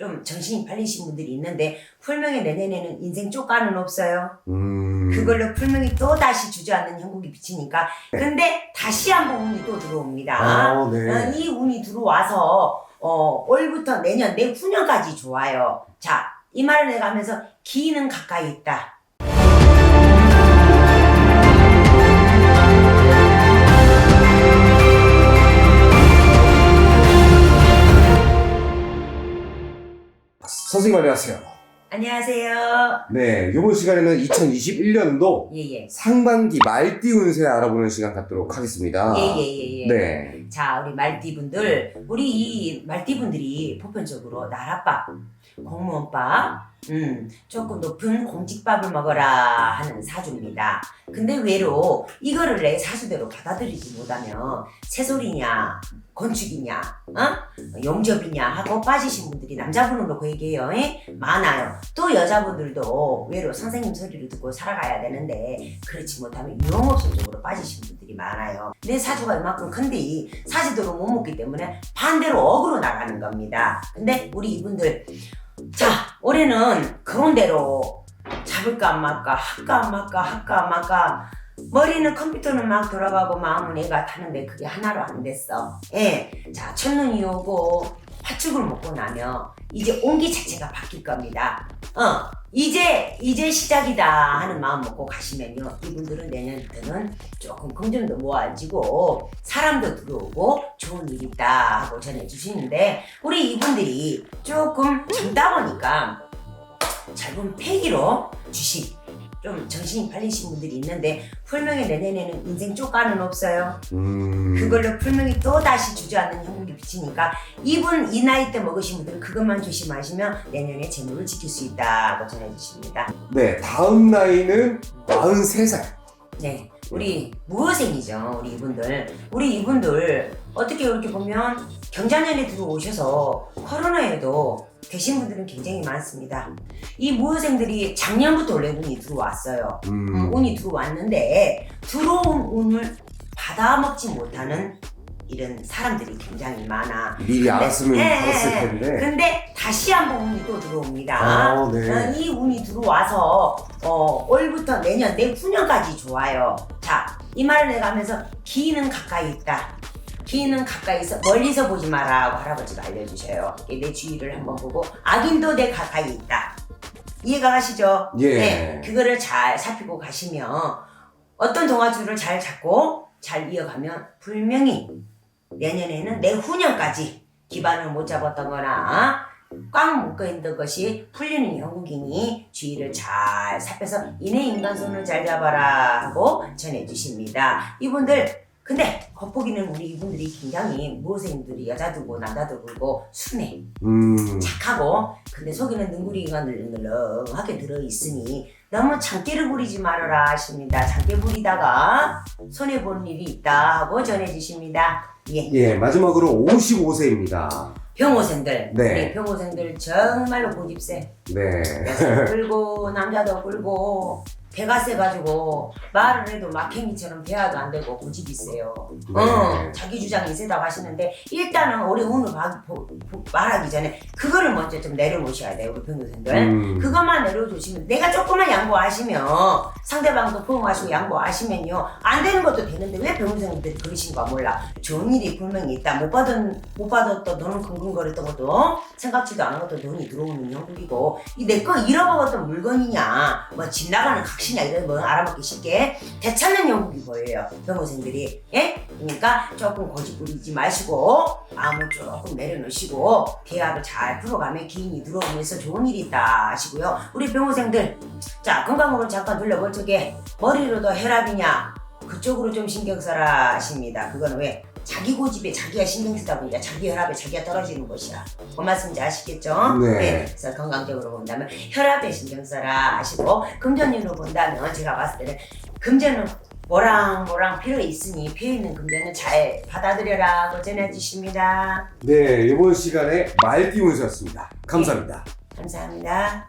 좀 정신이 팔리신 분들이 있는데 풀명의 내년에는 인생 쪽가는 없어요. 음. 그걸로 풀명이 또 다시 주저앉는 형국이 비치니까 근데 다시 한번 운이 또 들어옵니다. 아, 네. 어, 이 운이 들어와서 어, 올부터 내년 내후년까지 좋아요. 자, 이 말을 내가 하면서 기는 가까이 있다. 선생님 안녕하세요. 안녕하세요. 네, 이번 시간에는 2021년도 예예. 상반기 말띠 운세 알아보는 시간 갖도록 하겠습니다. 예예예예. 네. 자, 우리 말띠분들, 우리 이 말띠분들이 보편적으로 나랏밥, 공무원밥, 음, 조금 높은 공직밥을 먹어라 하는 사주입니다. 근데 외로 이거를 내 사주대로 받아들이지 못하면 새소리냐, 건축이냐, 어? 용접이냐 하고 빠지신 분들이 놓고 얘기해요. 에? 많아요. 또 여자분들도 외로 선생님 소리를 듣고 살아가야 되는데 그렇지 못하면 유흥업소 쪽으로 빠지신 분들이 많아요. 내 사주가 이만큼 큰데 이 사주대로 못 먹기 때문에 반대로 억으로 나가는 겁니다. 근데 우리 이분들 자 올해는 그런 대로 잡을까 말까 할까 말까 할까 말까 머리는 컴퓨터는 막 돌아가고 마음은 애가 타는데 그게 하나로 안 됐어. 예. 자, 첫눈이 오고 팥죽을 먹고 나면 이제 온기 자체가 바뀔 겁니다. 어, 이제, 이제 시작이다 하는 마음 먹고 가시면요. 이분들은 내년부터는 조금 금전도 모아지고 사람도 들어오고 좋은 일이 있다 하고 전해주시는데 우리 이분들이 조금 젊다 보니까 젊은 패기로 주식 좀 정신이 팔리신 분들이 있는데 풀명의 내년에는 인생 쪽가는 없어요. 음. 그걸로 풀명이 또 다시 주저앉는 형국이 비치니까 이분 이 나이 때 먹으신 분들은 그것만 조심하시면 내년에 재물을 지킬 수 있다고 전해주십니다. 네, 다음 나이는 43살. 네, 우리 무어생이죠, 우리 이분들. 우리 이분들 어떻게 이렇게 보면 경자년에 들어오셔서 코로나에도 되신 분들은 굉장히 많습니다. 이 무어생들이 작년부터 원래 운이 들어왔어요. 음, 음. 운이 들어왔는데 들어온 운을 받아먹지 못하는 이런 사람들이 굉장히 많아. 미리 알았으면 예, 알았을 예, 예. 텐데. 근데 다시 한번 운이 또 들어옵니다. 아, 네. 어, 이 운이 들어와서 어, 올부터 내년 내후년까지 좋아요. 자, 이 말을 내가 하면서 기는 가까이 있다. 기는 가까이서 멀리서 보지 마라고 할아버지가 알려주셔요. 내 주위를 한번 보고 악인도 내 가까이 있다. 이해가 가시죠? 예. 네, 그거를 잘 살피고 가시면 어떤 동화줄을 잘 잡고 잘 이어가면 분명히 내년에는 내 후년까지 기반을 못 잡았던 거나 꽉 묶어있는 것이 풀리는 영국이니 주의를 잘 살펴서 이내 인간 손을 잘 잡아라 하고 전해주십니다. 이분들 근데 겉보기는 우리 이분들이 굉장히 무엇인들이 여자들고 남자들고 그리고 순해 음. 착하고 근데 속에는 능구리가 늘렁늘렁하게 들어있으니 너무 장기를 부리지 말아라 하십니다. 장기 부리다가 손해보는 일이 있다 하고 전해주십니다. 예. 예, 마지막으로 55세입니다. 병호생들 네. 우리 병호생들 정말로 고집세 네. 여자도 끌고 남자도 끌고 배가 세가지고 말을 해도 막행이처럼 대화도 안 되고 고집이 세요. 네. 어, 자기 주장이 세다고 하시는데 일단은 올해 운을 봐- 보- 보- 말하기 전에 그거를 먼저 좀 내려놓으셔야 돼요 우리 변호사님들 음. 그것만 내려두시면 내가 조금만 양보하시면 상대방도 포용하시고 양보하시면요 안 되는 것도 되는데 왜 변호사님들이 그러신가 몰라 좋은 일이 분명히 있다 못 받은 못 받았던 돈은 긍긍거렸던 것도 생각지도 않은 것도 돈이 들어오는 형국이고 이 내 거 잃어먹었던 물건이냐 뭐 집 나가는 각 시냐 이런 거 알아먹기 쉽게 되찾는 형국이 보여요? 변호사님들이. 예? 그러니까 조금 고집 부리지 마시고 마음을 조금 내려놓으시고 대화를 잘 풀어가면 기인이 들어오면서 좋은 일이 있다 하시고요. 우리 변호생들 자 건강으로 잠깐 눌러볼 적에 머리로도 혈압이냐? 그쪽으로 좀 신경 써라 하십니다. 그거는 왜 자기 고집에 자기가 신경 쓰다 보니까 자기 혈압에 자기가 떨어지는 것이야 뭔 말씀인지 아시겠죠? 네. 그래서 건강적으로 본다면 혈압에 신경 써라 하시고 금전으로 본다면 제가 봤을 때는 금전은 뭐랑 뭐랑 필요 있으니 필요 있는 금전은 잘 받아들여라고 전해주십니다. 네, 이번 시간에 말띠 운세였습니다. 감사합니다. 감사합니다.